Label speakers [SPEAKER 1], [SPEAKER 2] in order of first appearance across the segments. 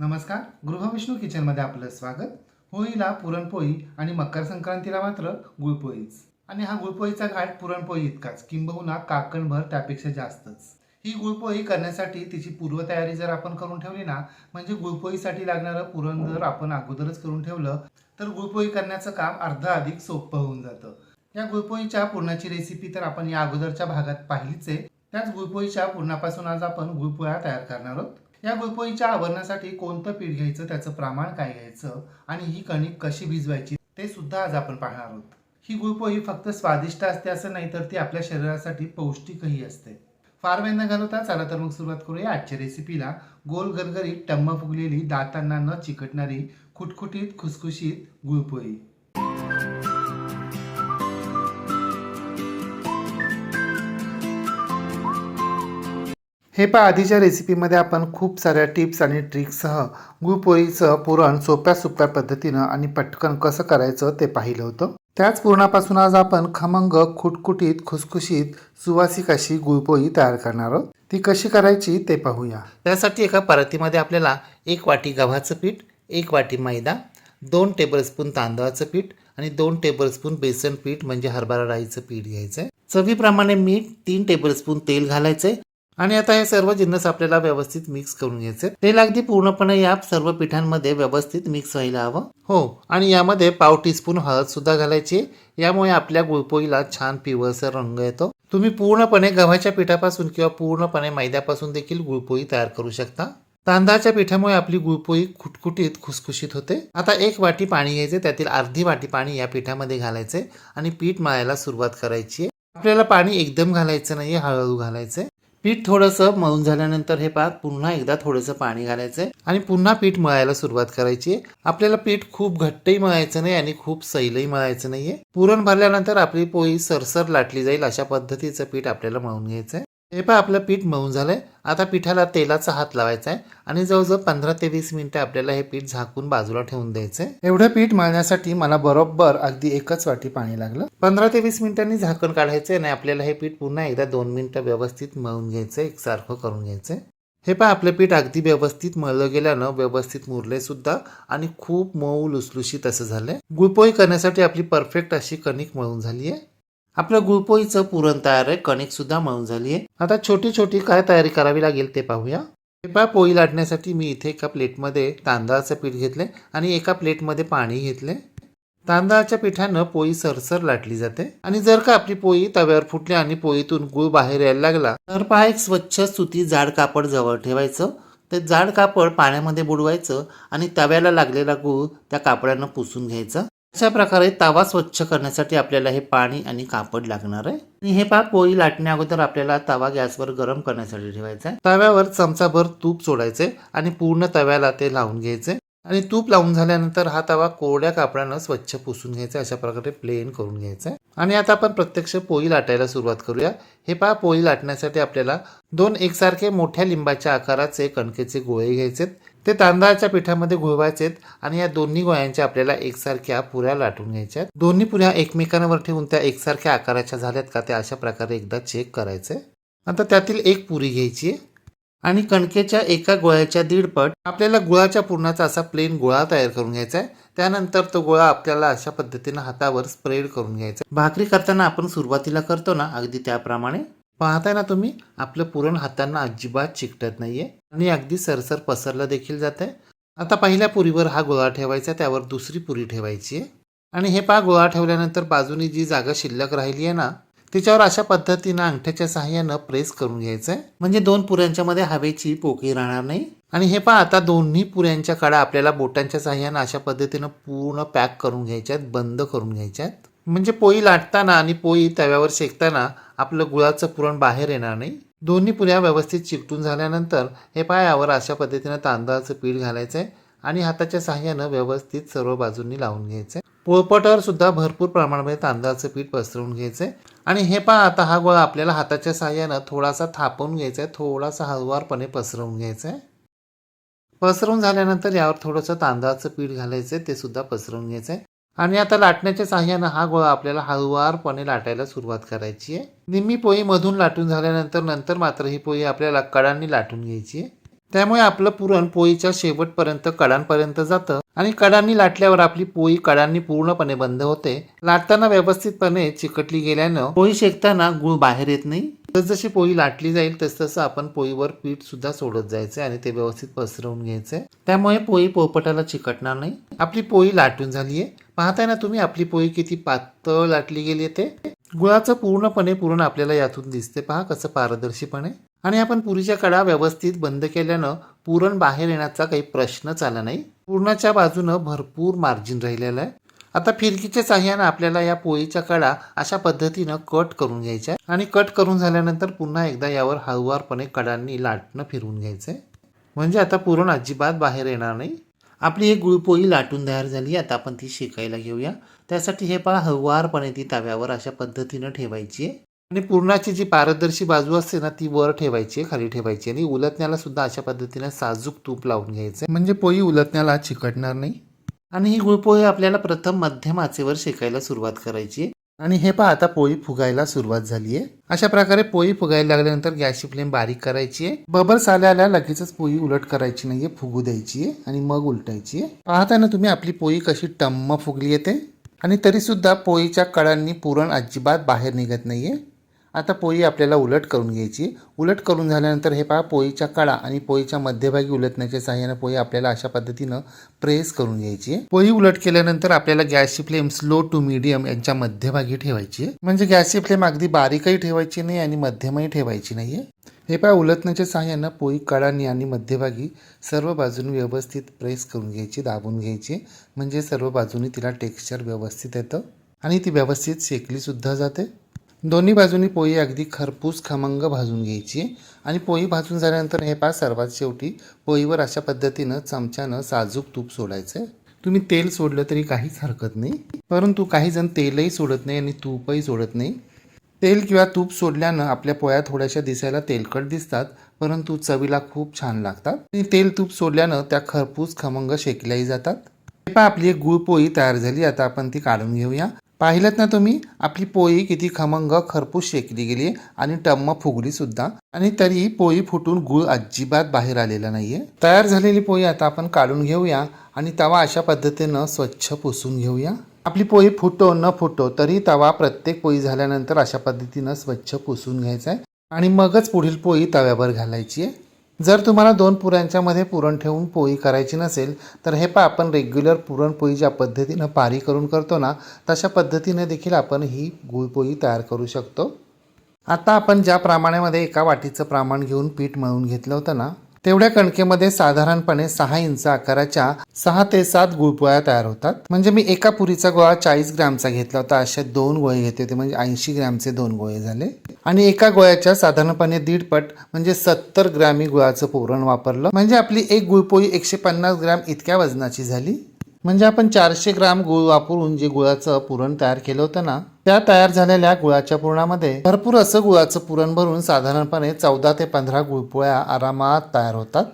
[SPEAKER 1] नमस्कार गृहविष्णू किचनमध्ये आपलं स्वागत. होळीला पुरणपोळी आणि मकर संक्रांतीला मात्र गुळपोळीच. आणि हा गुळपोळीचा घाट पुरणपोळी इतकाच किंबहुना काकणभर त्यापेक्षा जास्तच. ही गुळपोळी करण्यासाठी तिची पूर्वतयारी जर आपण करून ठेवली ना म्हणजे गुळपोळीसाठी लागणारं पुरण जर आपण अगोदरच करून ठेवलं तर गुळपोळी करण्याचं काम अर्ध अधिक सोपं होऊन जातं. या गुळपोळीच्या पुरणाची रेसिपी तर आपण या अगोदरच्या भागात पाहिलीच आहे. त्याच गुळपोळीच्या पुरणापासून आज आपण गुळपोळ्या तयार करणार आहोत. या गुळपोळीच्या आवरणासाठी कोणतं पीठ घ्यायचं त्याचं प्रमाण काय घ्यायचं आणि ही कणिक कशी भिजवायची ते सुद्धा आज आपण पाहणार आहोत. ही गुळपोळी फक्त स्वादिष्ट असते असं नाही तर ती आपल्या शरीरासाठी पौष्टिकही असते. फार वेळ न घालवता चला तर मग सुरुवात करूया आजच्या रेसिपीला गोल गरगरीत टम्म फुगलेली दातांना न चिकटणारी खुटखुटीत खुसखुशीत गुळपोळी. हे पहा आधीच्या रेसिपीमध्ये आपण खूप साऱ्या टिप्स आणि ट्रिक्ससह गुळपोळीचं पुरण सोप्या सोप्या पद्धतीनं आणि पटकन कसं करायचं ते पाहिलं होतं. त्याच पुरणापासून आज आपण खमंग खुटखुटीत खुसखुशीत सुवासिक अशी गुळपोळी तयार करणार आहोत. ती कशी करायची ते पाहूया. त्यासाठी एका परातीमध्ये आपल्याला एक वाटी गव्हाचं पीठ एक वाटी मैदा दोन टेबलस्पून तांदळाचं पीठ आणि दोन टेबलस्पून बेसन पीठ म्हणजे हरभरा डाळीचं पीठ घ्यायचं आहे चवीप्रमाणे मीठ तीन टेबलस्पून तेल घालायचंय. आणि आता हे सर्व जिन्नस आपल्याला व्यवस्थित मिक्स करून घ्यायचे. तेल अगदी पूर्णपणे या सर्व पिठांमध्ये व्यवस्थित मिक्स व्हायला हवं. हो आणि यामध्ये पाव टीस्पून हळद सुद्धा घालायची. यामुळे आपल्या गुळपोळीला छान पिवळसर रंग येतो. तुम्ही पूर्णपणे गव्हाच्या पिठापासून किंवा पूर्णपणे मैद्यापासून देखील गुळपोळी तयार करू शकता. तांदळाच्या पिठामुळे आपली गुळपोळी खुटखुटीत खुसखुशीत होते. आता एक वाटी पाणी घ्यायचे त्यातील अर्धी वाटी पाणी या पिठामध्ये घालायचे आणि पीठ मळायला सुरुवात करायची आपल्याला पाणी एकदम घालायचं नाहीये हळूहळू घालायचं पीठ थोडंसं मळून झाल्यानंतर हे पात पुन्हा एकदा थोडंसं पाणी घालायचंय आणि पुन्हा पीठ मळायला सुरुवात करायची आपल्याला पीठ खूप घट्टही मळायचं नाही आणि खूप सैलही मळायचं नाहीये. पुरण भरल्यानंतर आपली पोळी सरसर लाटली जाईल अशा पद्धतीचं पीठ आपल्याला मळून घ्यायचंय. हे पहा आपलं पीठ मळून झालंय. आता पिठाला तेलाचा हात लावायचा आहे आणि जवळजवळ पंधरा ते वीस मिनिटं आपल्याला हे पीठ झाकून बाजूला ठेवून द्यायचंय. एवढं पीठ मळण्यासाठी मला बरोबर अगदी एकच वाटी पाणी लागलं. पंधरा ते वीस मिनिटांनी झाकण काढायचंय आणि आपल्याला हे पीठ पुन्हा एकदा दोन मिनिटं व्यवस्थित मळून घ्यायचंय एकसारखं करून घ्यायचंय. हे पहा आपलं पीठ अगदी व्यवस्थित मळलं गेल्यानं व्यवस्थित मुरले सुद्धा आणि खूप मऊ लुसलुशीत असं झालंय. गुळपोळी करण्यासाठी आपली परफेक्ट अशी कणिक मळून झाली आहे आपलं गुळपोळीचं पुरण तयार आहे. कणिक सुद्धा मळून झाली आहे आता छोटी छोटी काय तयारी करावी लागेल ते पाहूया. हे पहा पोळी लाटण्यासाठी मी इथे एका प्लेटमध्ये तांदळाचं पीठ घेतले आणि एका प्लेटमध्ये पाणी घेतले तांदळाच्या पिठानं पोळी सरसर लाटली जाते. आणि जर का आपली पोळी तव्यावर फुटली आणि पोळीतून गुळ बाहेर यायला लागला तर पहा एक स्वच्छ सुती जाड कापड जवळ ठेवायचं. ते जाड कापड पाण्यामध्ये बुडवायचं आणि तव्याला लागलेला गुळ त्या कापडानं पुसून घ्यायचा. अशा प्रकारे तवा स्वच्छ करण्यासाठी आपल्याला हे पाणी आणि कापड लागणार आहे? आणि हे पा पोळी लाटण्या अगोदर आपल्याला तवा गॅसवर गरम करण्यासाठी ठेवायचा आहे. तव्यावर चमचाभर तूप सोडायचे आणि पूर्ण तव्याला ते लावून घ्यायचे. आणि तूप लावून झाल्यानंतर हा तवा कोरड्या कापडानं स्वच्छ पुसून घ्यायचा अशा प्रकारे प्लेन करून घ्यायचा आणि आता आपण प्रत्यक्ष पोळी लाटायला सुरुवात करूया. हे पहा पोळी लाटण्यासाठी आपल्याला दोन एकसारखे मोठ्या लिंबाच्या आकाराचे कणकेचे गोळे घ्यायचेत. ते तांदळाच्या पिठामध्ये घोळवायचेत आणि या दोन्ही गोळ्यांच्या आपल्याला एकसारख्या पुऱ्या लाटून घ्यायच्या दोन्ही पुऱ्या एकमेकांवर ठेवून त्या एकसारख्या आकाराच्या झाल्यात का त्या अशा प्रकारे एकदा चेक करायचे आता त्यातील एक पुरी घ्यायची आहे. आणि कणकेच्या एका गोळ्याच्या दीडपट आपल्याला गुळाच्या पूर्णाचा असा प्लेन गोळा तयार करून घ्यायचा आहे. त्यानंतर तो गोळा आपल्याला अशा पद्धतीनं हातावर स्प्रेड करून घ्यायचा भाकरी करताना आपण सुरुवातीला करतो ना अगदी त्याप्रमाणे. पाहताय ना तुम्ही आपलं पुरण हातांना अजिबात चिकटत नाहीये आणि अगदी सरसर पसरलं देखील जात आहे आता पहिल्या पुरीवर हा गोळा ठेवायचा त्यावर दुसरी पुरी ठेवायची आहे. आणि हे पहा गोळा ठेवल्यानंतर बाजूनी जी जागा शिल्लक राहिली आहे ना त्याच्यावर अशा पद्धतीनं अंगठ्याच्या सहाय्यानं प्रेस करून घ्यायचं आहे म्हणजे दोन पुऱ्यांच्या मध्ये हवेची पोकळी राहणार नाही. आणि हे पहा आता दोन्ही पुऱ्यांच्या कडा आपल्याला बोटांच्या सहाय्यानं अशा पद्धतीनं पूर्ण पॅक करून घ्यायच्यात बंद करून घ्यायच्यात. म्हणजे पोळी लाटताना आणि पोळी तव्यावर शेकताना आपलं गुळाचं पुरण बाहेर येणार नाही. दोन्ही पुऱ्या व्यवस्थित चिकटून झाल्यानंतर हे पायावर अशा पद्धतीनं तांदळाचं पीठ घालायचं आहे आणि हाताच्या सहाय्यानं व्यवस्थित सर्व बाजूंनी लावून घ्यायचं आहे पोळपटावर सुद्धा भरपूर प्रमाणामध्ये तांदळाचं पीठ पसरवून आहे आणि हे पहा आता हा गोळा आपल्याला हाताच्या सहाय्यानं थोडासा थापवून घ्यायचा आहे थोडासा हळुवारपणे पसरवून घ्यायचा आहे पसरवून झाल्यानंतर यावर थोडंसं तांदळाचं पीठ घालायचं आहे ते सुद्धा पसरवून घ्यायचं आहे आणि आता लाटण्याच्या सहाय्यानं हा गोळा आपल्याला हळुवारपणे लाटायला सुरुवात करायची आहे. निम्मी पोळी मधून लाटून झाल्यानंतर नंतर मात्र ही पोळी आपल्याला कडांनी लाटून घ्यायची आहे. त्यामुळे आपलं पुरण पोळीच्या शेवटपर्यंत कडांपर्यंत जातं आणि कडांनी लाटल्यावर आपली पोळी कडांनी पूर्णपणे बंद होते. लाटताना व्यवस्थितपणे चिकटली गेल्यानं पोळी शेकताना गुळ बाहेर येत नाही. जशी पोळी लाटली जाईल तसतसं आपण पोळीवर पीठ सुद्धा सोडत जायचं आणि ते व्यवस्थित पसरवून घ्यायचंय. त्यामुळे पोळी पोळपटाला चिकटणार नाही. आपली पोळी लाटून झालीये. पाहताय ना तुम्ही आपली पोळी किती पातळ लाटली गेली ते? गुळाचं पूर्णपणे पूर्ण आपल्याला यातून दिसते पहा कसं पारदर्शीपणे. आणि आपण पुरीच्या कडा व्यवस्थित बंद केल्यानं पुरण बाहेर येण्याचा काही प्रश्नच आला नाही. पुरणाच्या बाजूनं भरपूर मार्जिन राहिलेलं आहे. आता फिरकीच्या साह्यानं आपल्याला या पोळीच्या कडा अशा पद्धतीनं कट करून घ्यायच्या आणि कट करून झाल्यानंतर पुन्हा एकदा यावर हळुवारपणे कडांनी लाटणं फिरवून घ्यायचंय. म्हणजे आता पुरण अजिबात बाहेर येणार नाही. आपली एक गुळपोळी लाटून तयार झाली. आता आपण ती शेकायला घेऊया. त्यासाठी हे पहा हळुवारपणे ती तव्यावर अशा पद्धतीनं ठेवायची आहे. आणि पुरणाची जी पारदर्शी बाजू असते ना ती वर ठेवायची आहे खाली ठेवायची आणि उलटण्याला सुद्धा अशा पद्धतीने साजूक तूप लावून घ्यायचं म्हणजे पोळी उलटण्याला चिकटणार नाही. आणि ही गुळपोळी आपल्याला प्रथम मध्यम आचेवर शेकायला सुरुवात करायची आहे. आणि हे पहा आता पोळी फुगायला सुरुवात झाली आहे. अशा प्रकारे पोळी फुगायला लागल्यानंतर गॅसची फ्लेम बारीक करायची आहे. बबल्स आल्याला लगेचच पोळी उलट करायची नाहीये फुगू द्यायची आहे आणि मग उलटायची आहे. पाहता ना तुम्ही आपली पोळी कशी टम्म फुगली येते. आणि तरीसुद्धा पोळीच्या कळांनी पुरण अजिबात बाहेर निघत नाहीये. आता पोळी आपल्याला उलट करून घ्यायची. उलट करून झाल्यानंतर हे पहा पोळीच्या काळा आणि पोळीच्या मध्यभागी उलटण्याच्या सहाय्याने पोळी आपल्याला अशा पद्धतीनं प्रेस करून घ्यायची. पोळी उलट केल्यानंतर आपल्याला गॅसची फ्लेम स्लो टू मीडियम यांच्या मध्यभागी ठेवायची. म्हणजे गॅसची फ्लेम अगदी बारीकही ठेवायची नाही आणि मध्यमही ठेवायची नाही. आहे हे पहा उलटण्याच्या सहाय्यानं पोळी कळाने आणि मध्यभागी सर्व बाजूने व्यवस्थित प्रेस करून घ्यायची दाबून घ्यायची. म्हणजे सर्व बाजूनी तिला टेक्स्चर व्यवस्थित येतं आणि ती व्यवस्थित शेकली सुद्धा जाते. दोन्ही बाजूनी पोळी अगदी खरपूस खमंग भाजून घ्यायची आणि पोळी भाजून झाल्यानंतर हे पहा सर्वात शेवटी पोळीवर अशा पद्धतीनं चमच्यानं साजूक तूप सोडायचं. तुम्ही तेल सोडलं तरी काहीच हरकत नाही परंतु काही जण तेलही सोडत नाही आणि तूपही सोडत नाही. तेल किंवा तूप सोडल्यानं आपल्या पोळ्या थोड्याशा दिसायला तेलकट दिसतात परंतु चवीला खूप छान लागतात. आणि तेल तूप सोडल्यानं त्या खरपूस खमंग शेकल्याही जातात. हे पहा आपली एक गुळ पोळी तयार झाली आता आपण ती काढून घेऊया. पाहिलं ना तुम्ही? आपली पोळी किती खमंग खरपूस शेकली गेली आणि टम्म फुगली सुद्धा. आणि तरी पोळी फुटून गुळ अजिबात बाहेर आलेला नाहीये. तयार झालेली पोळी आता आपण काढून घेऊया आणि तवा अशा पद्धतीनं स्वच्छ पुसून घेऊया. आपली पोळी फुटो न फुटो तरी तवा प्रत्येक पोळी झाल्यानंतर अशा पद्धतीनं स्वच्छ पुसून घ्यायचा आहे. आणि मगच पुढील पोळी तव्यावर घालायची आहे. जर तुम्हाला दोन पुऱ्यांच्यामध्ये पुरण ठेवून पोळी करायची नसेल तर हे पा आपण रेग्युलर पुरणपोळी ज्या पद्धतीनं पारी करून करतो ना तशा पद्धतीने देखील आपण ही गुळपोळी तयार करू शकतो. आता आपण ज्या प्रमाणामध्ये एका वाटीचं प्रमाण घेऊन पीठ मळून घेतलं होतं ना तेवढ्या कणकेमध्ये साधारणपणे सहा इंच आकाराच्या सहा ते सात गुळपोळ्या तयार होतात. म्हणजे मी एका पुरीचा गोळा चाळीस ग्रॅमचा घेतला होता. असे दोन गोळे घेतले होते. म्हणजे ऐंशी ग्रॅमचे दोन गोळे झाले. आणि एका गोळ्याच्या साधारणपणे दीड पट म्हणजे सत्तर ग्रॅमी गुळाचं पुरण वापरलं. म्हणजे आपली एक गुळपोळी एकशे पन्नास ग्रॅम इतक्या वजनाची झाली. म्हणजे आपण चारशे ग्राम गुळ वापरून जे गुळाचं पुरण तयार केलं होतं ना त्या तयार झालेल्या गुळाच्या पुरणामध्ये भरपूर असं गुळाचं पुरण भरून साधारणपणे चौदा ते पंधरा गुळपोळ्या आरामात तयार होतात.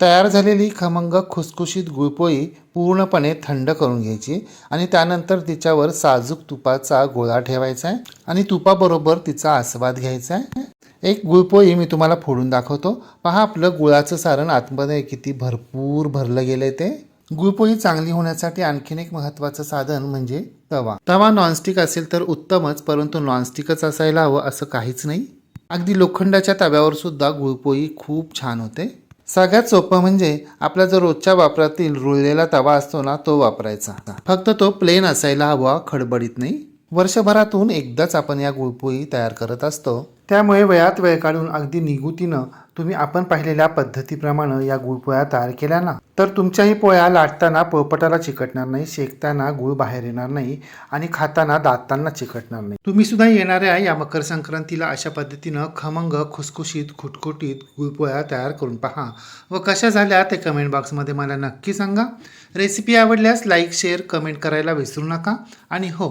[SPEAKER 1] तयार झालेली खमंग खुसखुशीत गुळपोळी पूर्णपणे थंड करून घ्यायची आणि त्यानंतर तिच्यावर साजूक तुपाचा गोळा ठेवायचा आहे आणि तुपाबरोबर तिचा आस्वाद घ्यायचा आहे. एक गुळपोळी मी तुम्हाला फोडून दाखवतो. पहा आपलं गुळाचं सारण आतमध्ये किती भरपूर भरलं गेलंय ते. गुळपोळी चांगली होण्यासाठी आणखीन एक महत्त्वाचं साधन म्हणजे तवा. तवा नॉनस्टिक असेल तर उत्तमच परंतु नॉनस्टिकच असायला हवं असं काहीच नाही. अगदी लोखंडाच्या तव्यावर सुद्धा गुळपोळी खूप छान होते. सगळ्यात सोपं म्हणजे आपला जो रोजच्या वापरातील रुळलेला तवा असतो ना तो वापरायचा. फक्त तो प्लेन असायला हवा खडबडीत नाही. वर्षभरातून एकदाच आपण या गुळपोळी तयार करत असतो. त्यामुळे वेळात वेळ काढून अगदी निगुतीनं तुम्ही आपण पाहिलेल्या पद्धतीप्रमाणे या गुळपोळ्या तयार केल्या ना. तर तुमच्याही पोळ्या लाटताना पोळपटाला चिकटणार नाही शेकताना गुळ बाहेर येणार नाही आणि खाताना दातांना चिकटणार नाही. तुम्ही सुद्धा येणाऱ्या या मकर संक्रांतीला अशा पद्धतीनं खमंग खुसखुशीत खुटखुटीत गुळपोळ्या तयार करून पहा व कशा झाल्या ते कमेंट बॉक्समध्ये मला नक्की सांगा. रेसिपी आवडल्यास लाईक शेअर कमेंट करायला विसरू नका. आणि हो